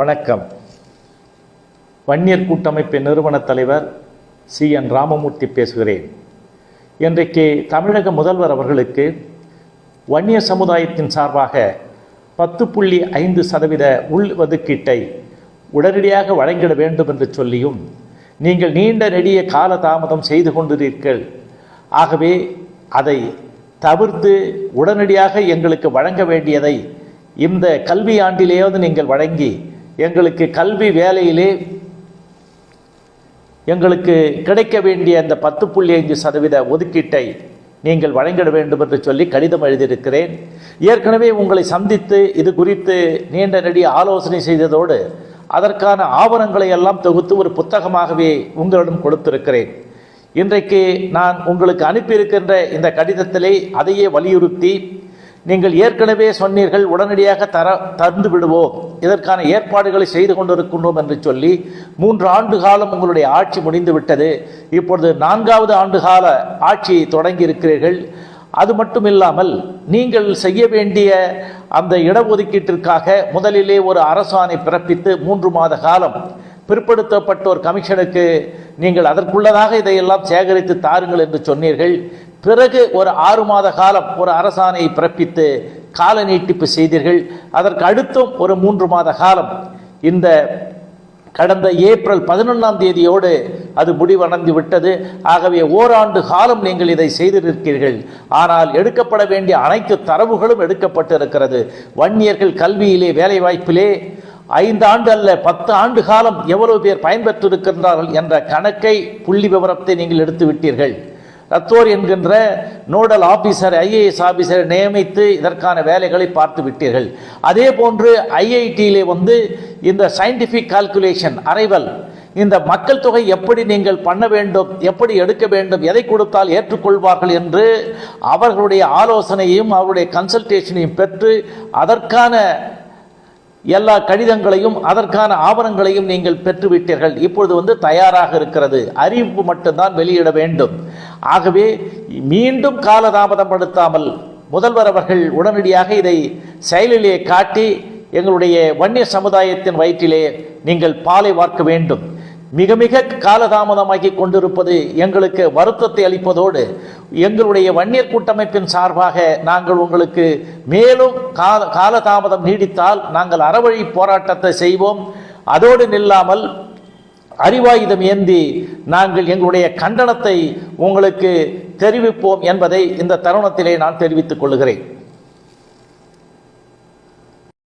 வணக்கம். வன்னியர் கூட்டமைப்பின் நிறுவன தலைவர் சி. என். ராமமூர்த்தி பேசுகிறேன். இன்றைக்கு தமிழக முதல்வர் அவர்களுக்கு வன்னிய சமுதாயத்தின் சார்பாக பத்து புள்ளி ஐந்து சதவீத உள் ஒதுக்கீட்டை உடனடியாக வழங்கிட வேண்டும் என்று சொல்லியும் நீங்கள் நீண்ட நெடிய கால தாமதம் செய்து கொண்டிருக்கீர்கள் ஆகவே அதை தவிர்த்து உடனடியாக எங்களுக்கு வழங்க வேண்டியதை இந்த கல்வி ஆண்டிலேயாவது நீங்கள் வழங்கி எங்களுக்கு கல்வி வேலையிலே எங்களுக்கு கிடைக்க வேண்டிய அந்த பத்து புள்ளி ஐந்து சதவீத ஒதுக்கீட்டை நீங்கள் வழங்கிட வேண்டும் என்று சொல்லி கடிதம் எழுதியிருக்கிறேன். ஏற்கனவே உங்களை சந்தித்து இது குறித்து நீண்ட நெடிய ஆலோசனை செய்ததோடு அதற்கான ஆவணங்களை எல்லாம் தொகுத்து ஒரு புத்தகமாகவே உங்களிடம் கொடுத்திருக்கிறேன். இன்றைக்கு நான் உங்களுக்கு அனுப்பியிருக்கின்ற இந்த கடிதத்திலே அதையே வலியுறுத்தி நீங்கள் ஏற்கனவே சொன்னீர்கள் உடனடியாக தர தந்து விடுவோம். இதற்கான ஏற்பாடுகளை செய்து கொண்டிருக்கின்றோம் என்று சொல்லி மூன்று ஆண்டு காலம் உங்களுடைய ஆட்சி முடிந்து விட்டது. இப்பொழுது நான்காவது ஆண்டு கால ஆட்சி தொடங்கி இருக்கிறீர்கள் அது மட்டும் இல்லாமல் நீங்கள் செய்ய வேண்டிய அந்த இடஒதுக்கீட்டிற்காக முதலிலே ஒரு அரசாணை பிறப்பித்து மூன்று மாத காலம் பிற்படுத்தப்பட்டோர் கமிஷனுக்கு நீங்கள் அதற்குள்ளதாக இதையெல்லாம் சேகரித்து தாருங்கள் என்று சொன்னீர்கள். பிறகு ஒரு ஆறு மாத காலம் ஒரு அரசாணையை பிறப்பித்து கால நீட்டிப்பு செய்தீர்கள். அதற்கு அடுத்தும் ஒரு மூன்று மாத காலம். இந்த கடந்த ஏப்ரல் பதினொன்றாம் தேதியோடு அது முடிவடைந்து விட்டது. ஆகவே ஓராண்டு காலம் நீங்கள் இதை செய்திருக்கிறீர்கள் ஆனால் எடுக்கப்பட வேண்டிய அனைத்து தரவுகளும் எடுக்கப்பட்டிருக்கிறது. வன்னியர்கள் கல்வியிலே வேலைவாய்ப்பிலே ஐந்து ஆண்டு அல்ல பத்து ஆண்டு காலம் எவ்வளவு பேர் பயன்பெற்றிருக்கின்றார்கள் என்ற கணக்கை புள்ளி விவரத்தை நீங்கள் எடுத்து விட்டீர்கள். ரத்தோர் என்கின்ற நோடல் ஆபீசர் ஐஏஎஸ் ஆபீசரை நியமித்து இதற்கான வேலைகளை பார்த்து விட்டீர்கள். அதே போன்று ஐஐடியிலே வந்து இந்த சயின்டிஃபிக் கால்குலேஷன் அரைவல் இந்த மக்கள் தொகை எப்படி நீங்கள் பண்ண வேண்டும் எப்படி எடுக்க வேண்டும் எதை கொடுத்தால் ஏற்றுக்கொள்வார்கள் என்று அவர்களுடைய ஆலோசனையும் அவருடைய கன்சல்டேஷனையும் பெற்று அதற்கான எல்லா கடிதங்களையும் அதற்கான ஆவணங்களையும் நீங்கள் பெற்றுவிட்டீர்கள். இப்பொழுது வந்து தயாராக இருக்கிறது. அறிவிப்பு மட்டும்தான் வெளியிட வேண்டும். ஆகவே மீண்டும் காலதாமதப்படுத்தாமல் முதல்வர் அவர்கள் உடனடியாக இதை செயலிலே காட்டி எங்களுடைய வன்னிய சமுதாயத்தின் வயிற்றிலே நீங்கள் பாலை வார்க்க வேண்டும். மிக மிக காலதாமதமாகி கொண்டிருப்பது எங்களுக்கு வருத்தத்தை அளிப்பதோடு எங்களுடைய வன்னியர் கூட்டமைப்பின் சார்பாக நாங்கள் உங்களுக்கு மேலும் கால காலதாமதம் நீடித்தால் நாங்கள் அறவழி போராட்டத்தை செய்வோம். அதோடு நில்லாமல் அறிவாயுதம் ஏந்தி நாங்கள் எங்களுடைய கண்டனத்தை உங்களுக்கு தெரிவிப்போம் என்பதை இந்த தருணத்திலே நான் தெரிவித்துக் கொள்கிறேன்.